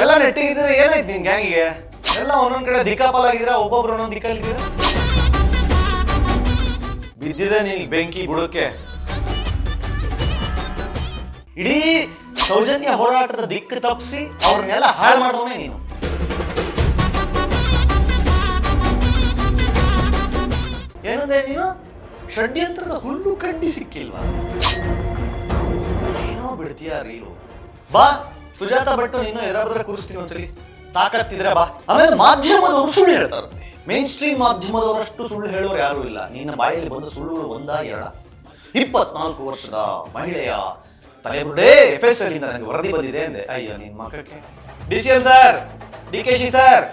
ಎಲ್ಲ ನೆಟ್ಟಿಗಿದ್ರೆ ಏನಾಯ್ತು ನಿನ್ ಗ್ಯಾಂಗಿಗೆ ಎಲ್ಲ ಒಂದೊಂದ್ ಕಡೆ ದಿಕ್ಕಾಪಲ್ ಆಗಿದ್ದೀರಾ? ಒಬ್ಬೊಬ್ರು ಒಂದೊಂದು ದಿಕ್ಕಲ್ಲಿದ್ದೀರಾ ಬಿದ್ದಿದೆ ನೀನ್ ಬೆಂಕಿ ಬುಡಕ್ಕೆ. ಇಡೀ ಸೌಜನ್ಯ ಹೋರಾಟದ ದಿಕ್ಕು ತಪ್ಪಿಸಿ ಅವ್ರನ್ನೆಲ್ಲ ಹಾಳು ಮಾಡಿದವನೇ ನೀನು. ಏನಂದೆ ನೀನು? ಷಡ್ಯಂತ್ರದ ಹುಲ್ಲು ಕಂಡಿ ಸಿಕ್ಕಿಲ್ವಾ? ಏನೋ ಬಿಡ್ತೀಯ ರೀಲು. ಬಾ. ಸುಜಾತ ಭಟ್ಟು ನೀನು ಎದುರಾದ್ರೆ ಕೂರಿಸ್ತೀನಿ ಒಂದ್ಸಲಿ. ತಾಕತ್ತಿದ್ರೆ ಬಾ. ಆಮೇಲೆ ಮಾಧ್ಯಮದವರು ಸುಳ್ಳು ಹೇಳ್ತಾರಂತೆ. ಮೇನ್ ಸ್ಟ್ರೀಮ್ ಮಾಧ್ಯಮದವರಷ್ಟು ಸುಳ್ಳು ಹೇಳೋರು ಯಾರು ಇಲ್ಲ. ನಿನ್ನ ಬಾಯಲ್ಲಿ ಬಂದ ಸುಳ್ಳುಗಳು ಒಂದ ಎರಡ? ಇಪ್ಪತ್ನಾಲ್ಕು ವರ್ಷದ ಮಹಿಳೆಯ ತಲೆಬುರುಡೇ ಎಫ್ ಎಸ್ ಅಲ್ಲಿ ನನಗೆ ವರದಿ ಬಂದಿದೆ ಅಂದೆ. ಅಯ್ಯೋ, ನಿನ್ ಮಕ್ಕಕ್ಕೆ D C M sir, D K Shi sir.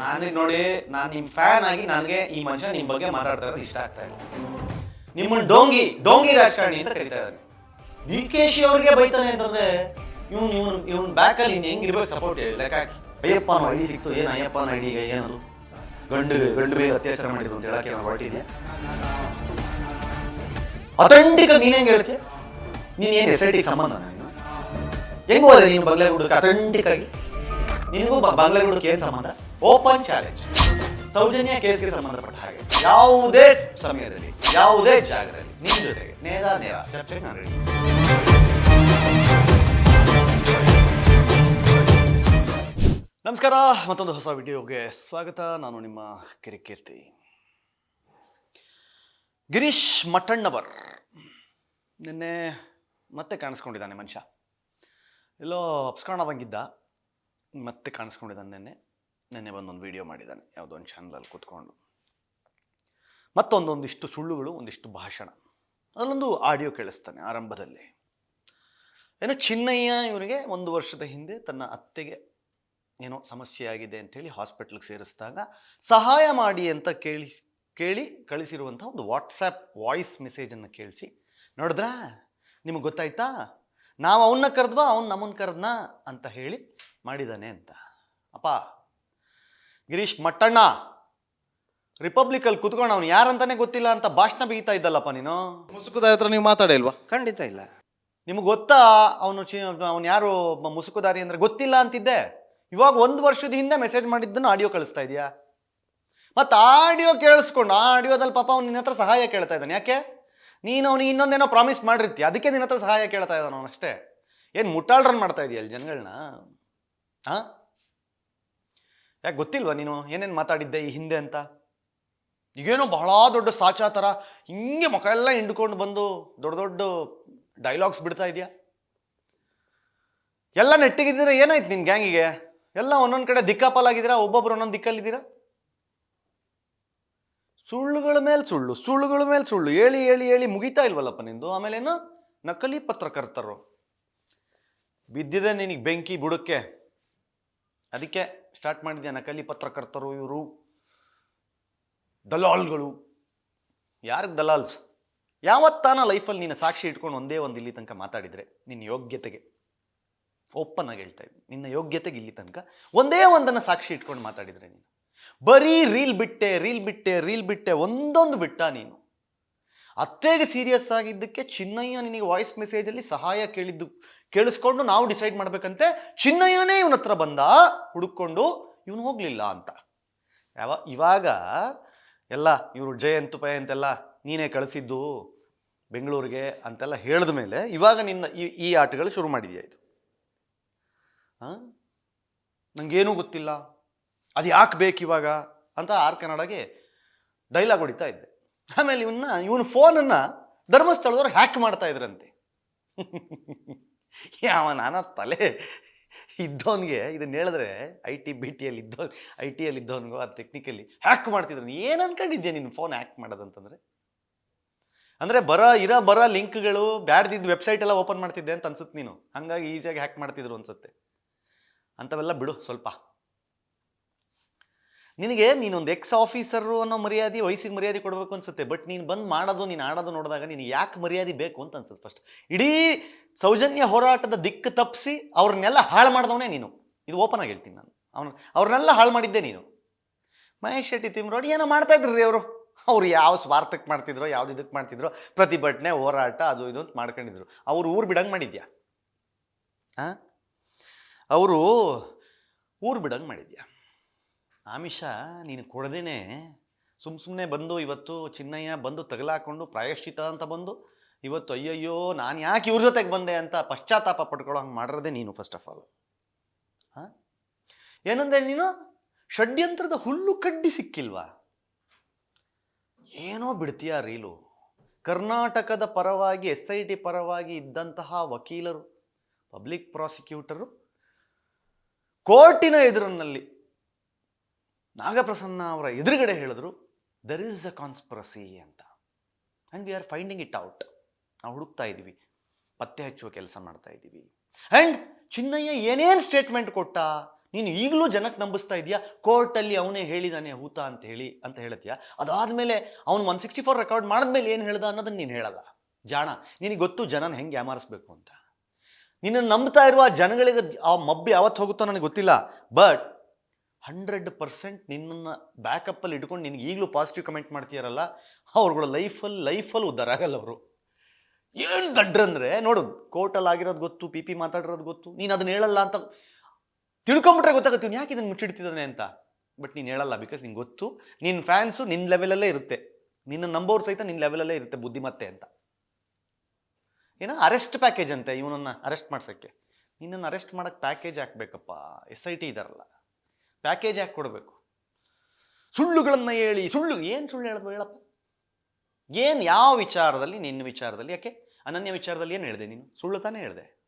ನಾನೇ ನೋಡಿ, ನಾನು ನಿಮ್ಮ ಫ್ಯಾನ್ ಆಗಿ ನನಗೆ ಈ ಮನುಷ್ಯ ನಿಮ್ಮ ಬಗ್ಗೆ ಮಾತಾಡ್ತಾ ಇರೋದು ಇಷ್ಟ ಆಗ್ತಾ ಇಲ್ಲ. ನಿಮ್ಮನ್ನು ಡೋಂಗಿ ಡೋಂಗಿ ರಾಜಕಾರಣಿ ಅಂತ ಕರಿತಾ ಇದ್ದಾರೆ ಡಿ ಕೆ ಶಿ ಅವ್ರಿಗೆ ಬೈತಾನೆ ಅಂತಂದ್ರೆ ಇವ್ನು ಇವ್ನು ಇವ್ನ ಬ್ಯಾಕಲ್ಲಿ ಇನ್ನು ಹೆಂಗಿರ್ಬೇಕು ಸಪೋರ್ಟ್ ಲೆಕ್ಕ ಹಾಕಿ. ಅಯ್ಯಪ್ಪನ ಐಡಿ ಸಿಕ್ತು, ಏನು ಅಯ್ಯಪ್ಪನ ಐಡಿ ಏನದು ಗಂಡು ಗಂಡು ಮೇಲೆ ಅತ್ಯಾಚಾರ ಮಾಡಿದ್ರು ಅಂತ ಹೇಳಕ್ಕೆ ನಾನು ಹೊರಟಿದ್ದೆ. ಅಥೆಂಟಿಕ್ ನೀನ್ ಹೆಂಗ್ ಹೇಳ್ತೀಯ ನೀನ್ ಏನ್ ಎಸ್ ಐ ಟಿ ಸಂಬಂಧ ನೀನು? ಹೆಂಗ್ ನೀನು ಬಾಗ್ಲಗುಡಕ್ಕೆ ಅಥೆಂಟಿಕ್ ಆಗಿ? ನಿನಗೂ ಬಾಗ್ಲಗುಡಕ್ಕೆ ಏನ್ ಸಂಬಂಧ? ಓಪನ್ ಚಾಲೆಂಜ್ ಸೌಜನ್ಯ ಕೇಸ್ಗೆ ಸಂಬಂಧಪಟ್ಟ ಹಾಗೆ. ಯಾವುದೇ ಸಮಯದಲ್ಲಿ, ಯಾವುದೇ ಜಾಗದಲ್ಲಿ ನಿಮ್ಮ ಜೊತೆಗೆ, ನೇರ ನೇರ ಚರ್ಚೆ. ನಮಸ್ಕಾರ, ಮತ್ತೊಂದು ಹೊಸ ವಿಡಿಯೋಗೆ ಸ್ವಾಗತ. ನಾನು ನಿಮ್ಮ ಕಿರಿಕೀರ್ತಿ ಗಿರೀಶ್ ಮಟ್ಟಣ್ಣವರ್ ನಿನ್ನೆ ಮತ್ತೆ ಕಾಣಿಸ್ಕೊಂಡಿದ್ದಾನೆ ಮನುಷ್ಯ. ಎಲ್ಲೋ ಆದಂಗಿದ್ದ ಮತ್ತೆ ಕಾಣಿಸ್ಕೊಂಡಿದ್ದಾನೆ ನಿನ್ನೆ. ನಿನ್ನೆ ಬಂದೊಂದು ವಿಡಿಯೋ ಮಾಡಿದ್ದಾನೆ. ಯಾವುದೋ ಒಂದು ಚಾನಲಲ್ಲಿ ಕೂತ್ಕೊಂಡು. ಮತ್ತೊಂದೊಂದಿಷ್ಟು ಸುಳ್ಳುಗಳು, ಒಂದಿಷ್ಟು ಭಾಷಣ. ಅದರಲ್ಲೊಂದು ಆಡಿಯೋ ಕೇಳಿಸ್ತಾನೆ ಆರಂಭದಲ್ಲಿ. ಏನೋ ಚಿನ್ನಯ್ಯ ಇವನಿಗೆ ಒಂದು ವರ್ಷದ ಹಿಂದೆ ತನ್ನ ಅತ್ತೆಗೆ ಏನೋ ಸಮಸ್ಯೆ ಆಗಿದೆ ಅಂಥೇಳಿ ಹಾಸ್ಪಿಟ್ಲಿಗೆ ಸೇರಿಸಿದಾಗ ಸಹಾಯ ಮಾಡಿ ಅಂತ ಕೇಳಿ ಕೇಳಿ ಕಳಿಸಿರುವಂಥ ಒಂದು ವಾಟ್ಸಪ್ ವಾಯ್ಸ್ ಮೆಸೇಜನ್ನು ಕೇಳಿಸಿ, ನೋಡಿದ್ರಾ? ನಿಮಗೆ ಗೊತ್ತಾಯ್ತಾ? ನಾವು ಅವನ್ನ ಕರೆದ್ವಾ, ಅವ್ನು ನಮ್ಮನ್ನು ಕರೆದ್ನಾ ಅಂತ ಹೇಳಿ ಮಾಡಿದ್ದಾನೆ ಅಂತ. ಅಪ್ಪ ಗಿರೀಶ್ ಮಟ್ಟಣ್ಣ. ರಿಪಬ್ಲಿಕಲ್ಲಿ ಕುತ್ಕೊಂಡು ಅವ್ನು ಯಾರಂತಾನೆ ಗೊತ್ತಿಲ್ಲ ಅಂತ ಭಾಷಣ ಬಿಗಿತಾ ಇದ್ದಲ್ಲಪ್ಪ ನೀನು? ಮುಸುಕುದಾರಿ ಹತ್ರ ನೀವು ಮಾತಾಡಿಲ್ವಾ ಖಂಡಿತ ಇಲ್ಲ. ನಿಮಗೆ ಗೊತ್ತಾ ಅವನು ಚಿ ಅವನು ಯಾರು ಮ- ಮುಸುಕುದಾರಿ ಅಂದರೆ ಗೊತ್ತಿಲ್ಲ ಅಂತಿದ್ದೆ. ಇವಾಗ ಒಂದು ವರ್ಷದ ಹಿಂದೆ ಮೆಸೇಜ್ ಮಾಡಿದ್ದನ್ನು ಆಡಿಯೋ ಕಳಿಸ್ತಾ ಇದೆಯಾ? ಮತ್ತು ಆಡಿಯೋ ಕೇಳಿಸ್ಕೊಂಡು ಆ ಆಡಿಯೋದಲ್ಲಿ ಪಾಪ ಅವ್ನು ನಿನ್ನ ಹತ್ರ ಸಹಾಯ ಕೇಳ್ತಾ ಇದ್ದಾನೆ. ಯಾಕೆ? ನೀನು ಅವನಿಗೆ ಇನ್ನೊಂದೇನೋ ಪ್ರಾಮಿಸ್ ಮಾಡಿರ್ತೀಯ. ಅದಕ್ಕೆ ನಿನ್ನ ಹತ್ರ ಸಹಾಯ ಕೇಳ್ತಾ ಇದ್ದಾನೆ ಅವನಷ್ಟೇ. ಅಷ್ಟೇ ಏನು ಮುಟ್ಟಾಳ್ರನ್ ಮಾಡ್ತಾ ಇದೆಯಲ್ಲ ಜನಗಳನ್ನ ಹಾಂ ಯಾಕೆ ಗೊತ್ತಿಲ್ವಾ ನೀನು? ಏನೇನು ಮಾತಾಡಿದ್ದೆ ಈ ಹಿಂದೆ ಅಂತ? ಈಗೇನೋ ಬಹಳ ದೊಡ್ಡ ಸಾಚಾ ಥರ ಹಿಂಗೆ ಮುಖ ಎಲ್ಲ ಹಿಂಡ್ಕೊಂಡು ಬಂದು ದೊಡ್ಡ ದೊಡ್ಡ ಡೈಲಾಗ್ಸ್ ಬಿಡ್ತಾ ಇದೆಯಾ? ಎಲ್ಲ ನೆಟ್ಟಿಗಿದ್ದೀರಾ? ಏನಾಯ್ತು ನಿನ್ನ ಗ್ಯಾಂಗಿಗೆ ಎಲ್ಲ ಒಂದೊಂದು ಕಡೆ ದಿಕ್ಕಾಪಲ್ ಆಗಿದ್ದೀರಾ ಒಬ್ಬೊಬ್ರು ಒಂದೊಂದು ದಿಕ್ಕಲ್ಲಿದ್ದೀರಾ? ಸುಳ್ಳುಗಳ ಮೇಲೆ ಸುಳ್ಳು, ಸುಳ್ಳುಗಳ ಮೇಲೆ ಸುಳ್ಳು. ಹೇಳಿ ಹೇಳಿ ಹೇಳಿ ಮುಗಿತಾ ಇಲ್ವಲ್ಲಪ್ಪ ನಿಂದು? ಆಮೇಲೇನು ನಕಲಿ ಪತ್ರಕರ್ತರು. ಬಿದ್ದಿದೆ ನಿನಗೆ ಬೆಂಕಿ ಬುಡಕ್ಕೆ. ಅದಕ್ಕೆ ಸ್ಟಾರ್ಟ್ ಮಾಡಿದ್ಯಾ? ನಕಲಿ ಪತ್ರಕರ್ತರು ಇವರು. ದಲಾಲ್ಗಳು. ಯಾರಿಗೆ ದಲಾಲ್ಸ್? ಯಾವತ್ತಾನ ಲೈಫಲ್ಲಿ ನೀನು ಸಾಕ್ಷಿ ಇಟ್ಕೊಂಡು ಒಂದೇ ಒಂದು ಇಲ್ಲಿ ತನಕ ಮಾತಾಡಿದರೆ ನಿನ್ನ ಯೋಗ್ಯತೆಗೆ? ಓಪನ್ ಆಗಿ ಹೇಳ್ತಾ ಇದ್ದೀನಿ ನಿನ್ನ ಯೋಗ್ಯತೆಗೆ ಇಲ್ಲಿ ತನಕ ಒಂದೇ ಒಂದನ್ನು ಸಾಕ್ಷಿ ಇಟ್ಕೊಂಡು ಮಾತಾಡಿದರೆ ನೀನು. ಬರೀ ರೀಲ್ ಬಿಟ್ಟೆ ರೀಲ್ ಬಿಟ್ಟೆ ರೀಲ್ ಬಿಟ್ಟೆ ಒಂದೊಂದು ಬಿಟ್ಟ ನೀನು. ಅತ್ತೆಗೆ ಸೀರಿಯಸ್ ಆಗಿದ್ದಕ್ಕೆ ಚಿನ್ನಯ್ಯ ನಿನಗೆ ವಾಯ್ಸ್ ಮೆಸೇಜಲ್ಲಿ ಸಹಾಯ ಕೇಳಿದ್ದು, ಕೇಳಿಸ್ಕೊಂಡು ನಾವು ಡಿಸೈಡ್ ಮಾಡಬೇಕಂತೆ. ಚಿನ್ನಯ್ಯನೇ ಇವನ ಹತ್ರ ಬಂದ ಹುಡುಕೊಂಡು ಇವನು ಹೋಗಲಿಲ್ಲ ಅಂತ. ಯಾವ, ಇವಾಗ ಎಲ್ಲ ಇವರು ಜಯಂತ್ ಪಯಂತೆಲ್ಲ ನೀನೇ ಕಳಿಸಿದ್ದು ಬೆಂಗಳೂರಿಗೆ ಅಂತೆಲ್ಲ ಹೇಳಿದ ಮೇಲೆ ಇವಾಗ ನಿನ್ನ ಈ ಈ ಆಟಗಳು ಶುರು ಮಾಡಿದೆಯಾ ಇದು? ಹಾಂ ನನಗೇನೂ ಗೊತ್ತಿಲ್ಲ. ಅದು ಯಾಕೆ ಬೇಕು ಇವಾಗ ಅಂತ ಆರ್ ಕನ್ನಡಗೆ ಡೈಲಾಗ್ ಹೊಡಿತಾ ಇದ್ದೆ. ಆಮೇಲೆ ಇವನ್ನ ಇವನ ಫೋನನ್ನು ಧರ್ಮಸ್ಥಳದವ್ರು ಹ್ಯಾಕ್ ಮಾಡ್ತಾ ಇದ್ರಂತೆ. ಯಾವ ನಾನ ತಲೆ ಇದ್ದವನಿಗೆ ಇದನ್ನ ಹೇಳಿದ್ರೆ ಐ ಟಿ ಬಿ ಟಿಯಲ್ಲಿ ಇದ್ದವ್ ಐ ಟಿಯಲ್ಲಿ ಇದ್ದವನಿಗೂ ಆ ಟೆಕ್ನಿಕಲಿ ಹ್ಯಾಕ್ ಮಾಡ್ತಿದ್ರು. ಏನು ಅನ್ಕೊಂಡಿದ್ದೆ ನಿನ್ನ ಫೋನ್ ಹ್ಯಾಕ್ ಮಾಡೋದಂತಂದ್ರೆ? ಅಂದರೆ ಬರೋ, ಇರೋ, ಬರೋ ಲಿಂಕ್ಗಳು ಬ್ಯಾಡ್ದಿದ್ದು ವೆಬ್ಸೈಟ್ ಎಲ್ಲ ಓಪನ್ ಮಾಡ್ತಿದ್ದೆ ಅಂತ ಅನ್ಸುತ್ತೆ ನೀನು. ಹಾಗಾಗಿ ಈಸಿಯಾಗಿ ಹ್ಯಾಕ್ ಮಾಡ್ತಿದ್ರು ಅನ್ಸುತ್ತೆ. ಅಂಥವೆಲ್ಲ ಬಿಡು ಸ್ವಲ್ಪ. ನಿನಗೆ ನೀನೊಂದು ಎಕ್ಸ್ ಆಫೀಸರು ಅನ್ನೋ ಮರ್ಯಾದೆ ವಯಸ್ಸಿಗೆ ಮರ್ಯಾದೆ ಕೊಡಬೇಕು ಅನ್ಸುತ್ತೆ. ಬಟ್ ನೀನು ಬಂದು ಮಾಡೋದು, ನೀನು ಆಡೋದು ನೋಡಿದಾಗ ನೀನು ಯಾಕೆ ಮರ್ಯಾದೆ ಬೇಕು ಅಂತ ಅನ್ಸುತ್ತೆ ಫಸ್ಟ್ ಇಡೀ ಸೌಜನ್ಯ ಹೋರಾಟದ ದಿಕ್ಕು ತಪ್ಪಿಸಿ ಅವ್ರನ್ನೆಲ್ಲ ಹಾಳು ಮಾಡಿದವನೇ ನೀನು. ಇದು ಓಪನ್ ಆಗಿ ಹೇಳ್ತೀನಿ ನಾನು. ಅವನು, ಅವ್ರನ್ನೆಲ್ಲ ಹಾಳು ಮಾಡಿದ್ದೆ ನೀನು. ಮಹೇಶ್ ಶೆಟ್ಟಿ, ತಿಮ್ರೋಡಿ, ಏನೋ ಮಾಡ್ತಾ ಇದ್ರು ರೀ ಅವರು? ಅವ್ರು ಯಾವ ಸ್ವಾರ್ಥಕ್ಕೆ ಮಾಡ್ತಿದ್ರು, ಯಾವ್ದು ಇದಕ್ಕೆ ಮಾಡ್ತಿದ್ರು, ಪ್ರತಿಭಟನೆ ಹೋರಾಟ ಅದು ಇದು ಅಂತ ಮಾಡ್ಕೊಂಡಿದ್ರು. ಅವ್ರು ಊರು ಬಿಡಂಗೆ ಮಾಡಿದ್ಯಾ? ಹಾಂ ಅವರು ಊರು ಬಿಡಂಗೆ ಮಾಡಿದ್ಯಾ? ಆಮಿಷ, ನೀನು ಕೊಡದೇನೆ. ಸುಮ್ಮ ಸುಮ್ಮನೆ ಬಂದು, ಇವತ್ತು ಚಿನ್ನಯ್ಯ ಬಂದು ತಗಲಾಕೊಂಡು ಪ್ರಾಯಶ್ಚಿತ ಅಂತ ಬಂದು, ಇವತ್ತು ಅಯ್ಯಯ್ಯೋ, ನಾನು ಯಾಕೆ ಇವ್ರ ಜೊತೆಗೆ ಬಂದೆ ಅಂತ ಪಶ್ಚಾತ್ತಾಪ ಪಡ್ಕೊಳ್ಳೋ ಹಂಗೆ ಮಾಡಿರೋದೇ ನೀನು ಫಸ್ಟ್ ಆಫ್ ಆಲ್ ಹಾಂ? ಏನಂದೆ ನೀನು? ಷಡ್ಯಂತ್ರದ ಹುಲ್ಲು ಕಡ್ಡಿ ಸಿಕ್ಕಿಲ್ವಾ? ಏನೋ ಬಿಡ್ತೀಯ ರೀಲು? ಕರ್ನಾಟಕದ ಪರವಾಗಿ ಎಸ್ ಐ ಟಿ ಪರವಾಗಿ ಇದ್ದಂತಹ ವಕೀಲರು, ಪಬ್ಲಿಕ್ ಪ್ರಾಸಿಕ್ಯೂಟರು, ಕೋರ್ಟಿನ ಎದುರಿನಲ್ಲಿ ನಾಗಪ್ರಸನ್ನ ಅವರ ಎದುರುಗಡೆ ಹೇಳಿದ್ರು ದರ್ ಈಸ್ ಅ ಕಾನ್ಸ್ಪರಸಿ ಅಂತ. And we are finding it out ನಾವು ಹುಡುಕ್ತಾ ಇದ್ದೀವಿ. ಪತ್ತೆ ಹಚ್ಚುವ ಕೆಲಸ ಮಾಡ್ತಾ ಇದ್ದೀವಿ. ಆ್ಯಂಡ್ ಚಿನ್ನಯ್ಯ ಏನೇನು ಸ್ಟೇಟ್ಮೆಂಟ್ ಕೊಟ್ಟ? ನೀನು ಈಗಲೂ ಜನಕ್ಕೆ ನಂಬಿಸ್ತಾ ಇದೆಯಾ ಕೋರ್ಟಲ್ಲಿ ಅವನೇ ಹೇಳಿದಾನೆ ಹೂತ ಅಂತ ಹೇಳಿ, ಅಂತ ಹೇಳ್ತೀಯ? ಅದಾದಮೇಲೆ ಅವ್ನು ಒನ್ ಸಿಕ್ಸ್ಟಿ ಫೋರ್ ರೆಕಾರ್ಡ್ ಮಾಡಿದ್ಮೇಲೆ ಏನು ಹೇಳ್ದ ಅನ್ನೋದನ್ನು ನೀನು ಹೇಳಲ್ಲ. ಜಾಣ, ನಿನಗೆ ಗೊತ್ತು ಜನನ ಹೆಂಗೆ ಯಾಮಾರಿಸ್ಬೇಕು ಅಂತ. ನಿನ್ನನ್ನು ನಂಬ್ತಾ ಇರುವ ಜನಗಳಿಗೆ ಆ ಮಬ್ಬಿ ಯಾವತ್ತು ಹೋಗುತ್ತೋ ನನಗೆ ಗೊತ್ತಿಲ್ಲ. ಬಟ್ ಹಂಡ್ರೆಡ್ ಪರ್ಸೆಂಟ್ ನಿನ್ನನ್ನು ಬ್ಯಾಕಪ್ಪಲ್ಲಿ ಇಟ್ಕೊಂಡು ನಿನಗೆ ಈಗಲೂ ಪಾಸಿಟಿವ್ ಕಮೆಂಟ್ ಮಾಡ್ತೀಯಾರಲ್ಲ, ಅವ್ರುಗಳ ಲೈಫಲ್ಲಿ ಲೈಫಲ್ಲಿ ಉದ್ದಾರ ಆಗಲ್ಲ ಅವರು. ಏನು ದಡ್ರಂದ್ರೆ ನೋಡು ಕೋರ್ಟಲ್ಲಿ ಆಗಿರೋದು ಗೊತ್ತು ಪಿ ಪಿ ಮಾತಾಡಿರೋದು ಗೊತ್ತು, ನೀನು ಅದನ್ನ ಹೇಳಲ್ಲ ಅಂತ ತಿಳ್ಕೊಂಬಿಟ್ರೆ ಗೊತ್ತಾಗುತ್ತೆ ಯಾಕೆ ಇದನ್ನು ಮುಚ್ಚಿಡ್ತಿದ್ದಾನೆ ಅಂತ. ಬಟ್ ನೀನು ಹೇಳಲ್ಲ ಬಿಕಾಸ್ ನಿಂಗೆ ಗೊತ್ತು ನಿನ್ನ ಫ್ಯಾನ್ಸು ನಿನ್ನ ಲೆವೆಲಲ್ಲೇ ಇರುತ್ತೆ. ನಿನ್ನ ನಂಬೋರು ಸಹಿತ ನಿನ್ನ ಲೆವೆಲಲ್ಲೇ ಇರುತ್ತೆ ಬುದ್ಧಿಮತ್ತೆ ಅಂತ. ಏನೋ ಅರೆಸ್ಟ್ ಪ್ಯಾಕೇಜ್ ಅಂತೆ ಇವನನ್ನು ಅರೆಸ್ಟ್ ಮಾಡ್ಸೋಕ್ಕೆ. ನಿನ್ನನ್ನು ಅರೆಸ್ಟ್ ಮಾಡೋಕ್ಕೆ ಪ್ಯಾಕೇಜ್ ಹಾಕ್ಬೇಕಪ್ಪ ಎಸ್ ಐ ಟಿ ಇದಾರಲ್ಲ. ಪ್ಯಾಕೇಜ್ ಯಾಕೆ ಕೊಡಬೇಕು. ಸುಳ್ಳುಗಳನ್ನು ಹೇಳಿ, ಸುಳ್ಳು, ಏನು ಸುಳ್ಳು ಹೇಳೋದು ಹೇಳಪ್ಪ? ಏನು ಯಾವ ವಿಚಾರದಲ್ಲಿ, ನಿನ್ನ ವಿಚಾರದಲ್ಲಿ, ಯಾಕೆ? ಅನನ್ಯ ವಿಚಾರದಲ್ಲಿ ಏನು ಹೇಳಿದೆ ನೀನು? ಸುಳ್ಳು ತಾನೇ ಹೇಳಿದೆ.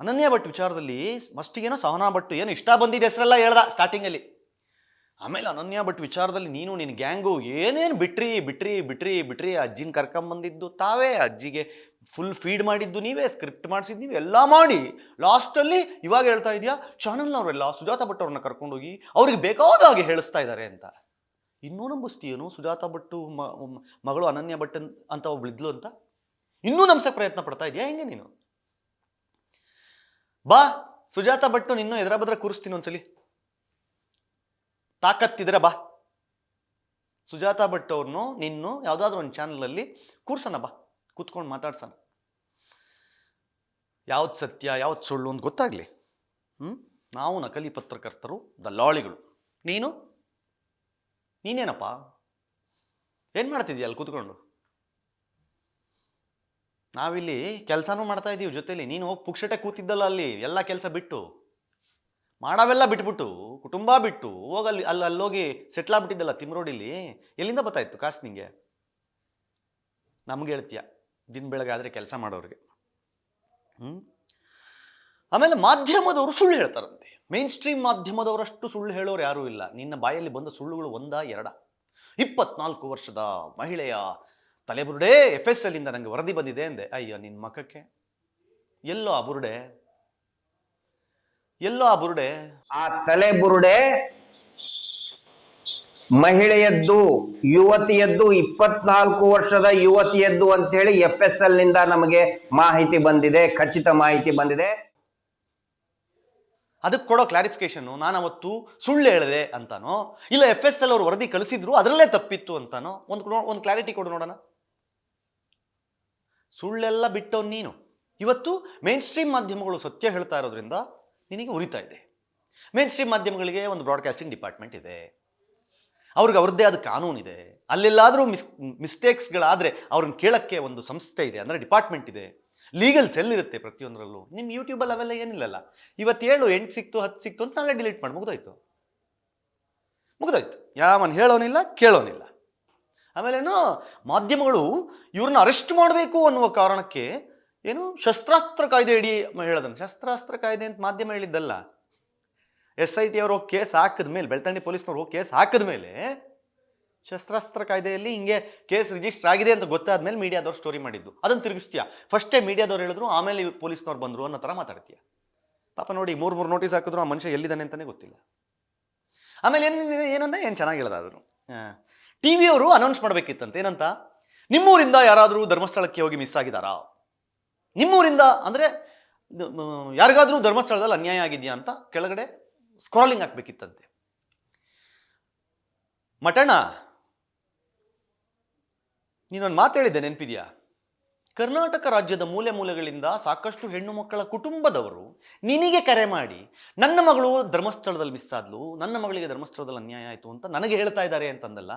ಅನನ್ಯ ಭಟ್ ವಿಚಾರದಲ್ಲಿ ಮಸ್ಟಿಗೇನೋ ಸಹನಾ ಭಟ್ಟು ಏನು ಇಷ್ಟ ಬಂದಿದ್ದ ಹೆಸರೆಲ್ಲ ಹೇಳ್ದ ಸ್ಟಾರ್ಟಿಂಗಲ್ಲಿ ಆಮೇಲೆ ಅನನ್ಯ ಬಟ್ ವಿಚಾರದಲ್ಲಿ ನೀನು ನಿನ್ನ ಗ್ಯಾಂಗು ಏನೇನು ಬಿಟ್ರಿ ಬಿಟ್ರಿ ಬಿಟ್ರಿ ಬಿಟ್ರಿ ಅಜ್ಜಿನ ಕರ್ಕೊಂಬಂದಿದ್ದು ತಾವೇ ಅಜ್ಜಿಗೆ ಫುಲ್ ಫೀಡ್ ಮಾಡಿದ್ದು ನೀವೇ ಸ್ಕ್ರಿಪ್ಟ್ ಮಾಡಿಸಿದ್ದು ನೀವು, ಎಲ್ಲ ಮಾಡಿ ಲಾಸ್ಟಲ್ಲಿ ಇವಾಗ ಹೇಳ್ತಾ ಇದೆಯಾ ಚಾನಲ್ನವರೆಲ್ಲ ಸುಜಾತ ಭಟ್ ಅವ್ರನ್ನ ಕರ್ಕೊಂಡೋಗಿ ಅವ್ರಿಗೆ ಬೇಕಾದ ಹಾಗೆ ಹೇಳಿಸ್ತಾ ಇದ್ದಾರೆ ಅಂತ. ಇನ್ನೂ ನಂಬಿಸ್ತೀಯೇನು, ಸುಜಾತ ಭಟ್ಟು ಮಗಳು ಅನನ್ಯ ಭಟ್ ಅಂತ ಒಬ್ಬಳಿದ್ಲು ಅಂತ? ಇನ್ನೂ ನಂಬಿಸಕ್ಕೆ ಪ್ರಯತ್ನ ಪಡ್ತಾ ಇದೆಯಾ, ಹೆಂಗೆ ನೀನು? ಬಾ, ಸುಜಾತ ಭಟ್ಟು ನಿನ್ನೂ ಎದುರ ಬದ್ರ ಕೂರಿಸ್ತೀನಿ ಒಂದ್ಸಲಿ. ತಾಕತ್ತಿದ್ರೆ ಬಾ. ಸುಜಾತ ಭಟ್ ಅವ್ರನ್ನು ನಿನ್ನು ಯಾವುದಾದ್ರೂ ಒಂದು ಚಾನಲಲ್ಲಿ ಕೂರ್ಸೋಣ ಬಾ. ಕೂತ್ಕೊಂಡು ಮಾತಾಡ್ಸೋಣ. ಯಾವ್ದು ಸತ್ಯ, ಯಾವ್ದು ಸುಳ್ಳು ಅಂತ ಗೊತ್ತಾಗಲಿ. ಹ್ಞೂ ನಾವು ನಕಲಿ ಪತ್ರಕರ್ತರು, ದಲ್ಲಾಳಿಗಳು. ನೀನು? ನೀನೇನಪ್ಪ? ಏನು ಮಾಡ್ತಿದ್ದೀಯ ಅಲ್ಲಿ ಕೂತ್ಕೊಂಡು? ನಾವಿಲ್ಲಿ ಕೆಲಸನೂ ಮಾಡ್ತಾ ಇದ್ದೀವಿ ಜೊತೆಲಿ. ನೀನು ಹೋಗಿ ಪುಕ್ಷಟೆ ಕೂತಿದ್ದಲ್ಲ ಅಲ್ಲಿ, ಎಲ್ಲ ಕೆಲಸ ಬಿಟ್ಟು. ಮಾಡವೆಲ್ಲ ಬಿಟ್ಬಿಟ್ಟು, ಕುಟುಂಬ ಬಿಟ್ಟು ಹೋಗಲ್ಲಿ ಅಲ್ಲಿ ಅಲ್ಲೋಗಿ ಸೆಟ್ಲ್ ಆಗ್ಬಿಟ್ಟಿದ್ದಲ್ಲ ತಿಮ್ರೋಡಿಲಿ ಎಲ್ಲಿಂದ ಬರ್ತಾಯಿತ್ತು ಕಾಸು ನಿಂಗೆ? ನಮ್ಗೆ ಹೇಳ್ತೀಯ, ದಿನ ಬೆಳಗಾದರೆ ಕೆಲಸ ಮಾಡೋರಿಗೆ. ಹ್ಞೂ ಆಮೇಲೆ ಮಾಧ್ಯಮದವರು ಸುಳ್ಳು ಹೇಳ್ತಾರಂತೆ. ಮೇನ್ ಸ್ಟ್ರೀಮ್ ಮಾಧ್ಯಮದವರಷ್ಟು ಸುಳ್ಳು ಹೇಳೋರು ಯಾರೂ ಇಲ್ಲ. ನಿನ್ನ ಬಾಯಲ್ಲಿ ಬಂದ ಸುಳ್ಳುಗಳು ಒಂದ ಎರಡ? ಇಪ್ಪತ್ನಾಲ್ಕು ವರ್ಷದ ಮಹಿಳೆಯ ತಲೆಬುರುಡೆ ಎಫ್ ಎಸ್ ಎಲ್ಲಿಂದ ನನಗೆ ವರದಿ ಬಂದಿದೆ ಅಂದೆ. ಅಯ್ಯೋ ನಿನ್ನ ಮಖಕ್ಕೆ? ಎಲ್ಲೋ ಆ ಬುರುಡೆ? ಎಲ್ಲೋ ಆ ಬುರುಡೆ. ಆ ತಲೆ ಬುರುಡೆ ಮಹಿಳೆಯದ್ದು ಯುವತಿಯದ್ದು ಇಪ್ಪತ್ನಾಲ್ಕು ವರ್ಷದ ಯುವತಿಯದ್ದು ಅಂತ ಹೇಳಿ ಎಫ್ ಎಸ್ ಎಲ್ನಿಂದ ನಮಗೆ ಮಾಹಿತಿ ಬಂದಿದೆ ಖಚಿತ ಮಾಹಿತಿ ಬಂದಿದೆ. ಅದಕ್ಕೆ ಕೊಡೋ ಕ್ಲಾರಿಫಿಕೇಶನ್ನು ನಾನು ಅವತ್ತು ಸುಳ್ಳು ಹೇಳಿದೆ ಅಂತಾನೋ ಇಲ್ಲ ಎಫ್ ಎಸ್ ಎಲ್ ಅವರು ವರದಿ ಕಳಿಸಿದ್ರು ಅದರಲ್ಲೇ ತಪ್ಪಿತ್ತು ಅಂತಾನೋ ಒಂದು ಒಂದು ಕ್ಲಾರಿಟಿ ಕೊಡು ನೋಡೋಣ. ಸುಳ್ಳೆಲ್ಲ ಬಿಟ್ಟವ್ ನೀನು. ಇವತ್ತು ಮೇನ್ ಸ್ಟ್ರೀಮ್ ಮಾಧ್ಯಮಗಳು ಸತ್ಯ ಹೇಳ್ತಾ ಇರೋದ್ರಿಂದ ನಿನಗೆ ಉರಿತಾ ಇದೆ. ಮೇನ್ ಸ್ಟ್ರೀಮ್ ಮಾಧ್ಯಮಗಳಿಗೆ ಒಂದು ಬ್ರಾಡ್ಕಾಸ್ಟಿಂಗ್ ಡಿಪಾರ್ಟ್ಮೆಂಟ್ ಇದೆ. ಅವ್ರಿಗೆ ಅವ್ರದ್ದೇ ಆದ ಕಾನೂನಿದೆ ಅಲ್ಲೆಲ್ಲಾದರೂ ಮಿಸ್ ಮಿಸ್ಟೇಕ್ಸ್ಗಳಾದರೆ ಅವ್ರನ್ನ ಕೇಳೋಕ್ಕೆ ಒಂದು ಸಂಸ್ಥೆ ಇದೆ ಅಂದರೆ ಡಿಪಾರ್ಟ್ಮೆಂಟ್ ಇದೆ. ಲೀಗಲ್ ಸೆಲ್ ಇರುತ್ತೆ ಪ್ರತಿಯೊಂದರಲ್ಲೂ. ನಿಮ್ಮ ಯೂಟ್ಯೂಬಲ್ಲಿ ಅವೆಲ್ಲ ಏನಿಲ್ಲಲ್ಲ. ಇವತ್ತು ಏಳು ಎಂಟು ಸಿಕ್ತು, ಹತ್ತು ಸಿಕ್ತು ಅಂತ ನಾಳೆ ಡಿಲೀಟ್ ಮಾಡಿ, ಮುಗ್ದೋಯ್ತು. ಮುಗ್ದೋಯ್ತು. ಯಾವನು ಹೇಳೋನಿಲ್ಲ, ಕೇಳೋನಿಲ್ಲ. ಆಮೇಲೇನು ಮಾಧ್ಯಮಗಳು ಇವ್ರನ್ನ ಅರೆಸ್ಟ್ ಮಾಡಬೇಕು ಅನ್ನುವ ಕಾರಣಕ್ಕೆ ಏನು? ಶಸ್ತ್ರಾಸ್ತ್ರ ಕಾಯ್ದೆ ಅಡಿ ಹೇಳೋದನ್ನು. ಶಸ್ತ್ರಾಸ್ತ್ರ ಕಾಯ್ದೆ ಅಂತ ಮಾಧ್ಯಮ ಹೇಳಿದ್ದಲ್ಲ. ಎಸ್ ಐ ಟಿ ಅವರು ಕೇಸ್ ಹಾಕಿದ ಮೇಲೆ ಬೆಳ್ತಂಡಿ ಪೊಲೀಸ್ನವ್ರು ಹೋಗಿ ಕೇಸ್ ಹಾಕಿದ ಮೇಲೆ, ಶಸ್ತ್ರಾಸ್ತ್ರ ಕಾಯ್ದೆಯಲ್ಲಿ ಹಿಂಗೆ ಕೇಸ್ ರಿಜಿಸ್ಟರ್ ಆಗಿದೆ ಅಂತ ಗೊತ್ತಾದ ಮೇಲೆ ಮೀಡಿಯಾದವ್ರು ಸ್ಟೋರಿ ಮಾಡಿದ್ದು. ಅದನ್ನು ತಿರುಗಿಸ್ತೀಯ? ಫಸ್ಟೇ ಮೀಡಿಯಾದವ್ರು ಹೇಳಿದ್ರು, ಆಮೇಲೆ ಪೊಲೀಸ್ನವ್ರು ಬಂದರು ಅನ್ನೋ ಥರ ಮಾತಾಡ್ತೀಯ? ಪಾಪ ನೋಡಿ, ಮೂರು ಮೂರು ನೋಟಿಸ್ ಹಾಕಿದ್ರು, ಆ ಮನುಷ್ಯ ಎಲ್ಲಿದ್ದಾನೆ ಅಂತಲೇ ಗೊತ್ತಿಲ್ಲ. ಆಮೇಲೆ ಏನು ಏನಂದ? ಏನು ಚೆನ್ನಾಗಿ ಹೇಳ್ದ ಅದನ್ನು ಟಿ ವಿಯವರು ಅನೌನ್ಸ್ ಮಾಡಬೇಕಿತ್ತಂತೆ, ಏನಂತ? ನಿಮ್ಮೂರಿಂದ ಯಾರಾದರೂ ಧರ್ಮಸ್ಥಳಕ್ಕೆ ಹೋಗಿ ಮಿಸ್ ಆಗಿದ್ದಾರಾ? ನಿಮ್ಮೂರಿಂದ, ಅಂದರೆ ಯಾರಿಗಾದರೂ ಧರ್ಮಸ್ಥಳದಲ್ಲಿ ಅನ್ಯಾಯ ಆಗಿದೆಯಾ ಅಂತ ಕೆಳಗಡೆ ಸ್ಕ್ರಾಲಿಂಗ್ ಹಾಕ್ಬೇಕಿತ್ತಂತೆ. ಮಟಣ ನೀನೊಂದು ಮಾತು ಹೇಳಿದ್ದೆ ನೆನಪಿದೆಯಾ? ಕರ್ನಾಟಕ ರಾಜ್ಯದ ಮೂಲೆ ಮೂಲೆಗಳಿಂದ ಸಾಕಷ್ಟು ಹೆಣ್ಣು ಮಕ್ಕಳ ಕುಟುಂಬದವರು ನಿನಗೆ ಕರೆ ಮಾಡಿ, ನನ್ನ ಮಗಳು ಧರ್ಮಸ್ಥಳದಲ್ಲಿ ಮಿಸ್ ಆದ್ಲು, ನನ್ನ ಮಗಳಿಗೆ ಧರ್ಮಸ್ಥಳದಲ್ಲಿ ಅನ್ಯಾಯ ಆಯಿತು ಅಂತ ನನಗೆ ಹೇಳ್ತಾ ಇದ್ದಾರೆ ಅಂತಂದಲ್ಲ